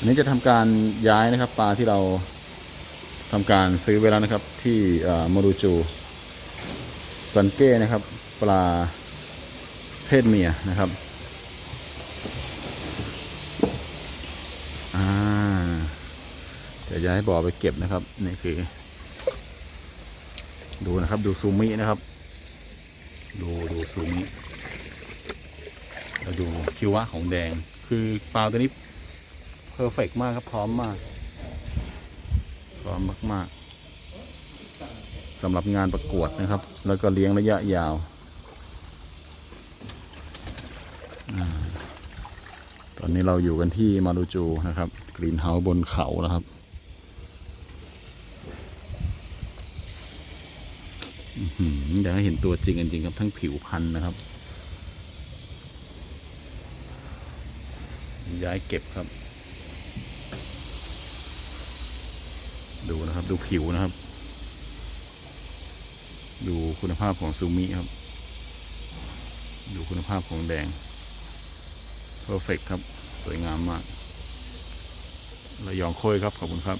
อันนี้จะทำการย้ายนะครับ ปลาที่เราทำการซื้อไว้แล้วนะครับ ที่เอ่อมารูจูซันเก้นะครับ ปลาเพศเมียนะครับจะย้ายบ่อไปเก็บนะครับ นี่คือ ดูนะครับ ดูซูมินะครับ ดูดูซูมิแล้วดูคิวะของแดง คือปลาตัวนี้ อร์เฟกมากครับ พร้อมมาก พร้อมมาก ๆสำหรับงานประกวดนะครับ แล้วก็เลี้ยงระยะยาวอตอนนี้เราอยู่กันที่มารูจูนะครับ กรีนเฮาส์บนเขานะครับอื้อหืออยากให้เห็นตัวจริงกันจริงครับ ทั้งผิวพันธุ์นะครับ ย้ายเก็บครับ ดูนะครับ ดูผิวนะครับ ดูคุณภาพของซูมิครับ ดูคุณภาพของแดงเพอร์เฟกครับ สวยงามมากระยองโค้ยครับ ขอบคุณครับ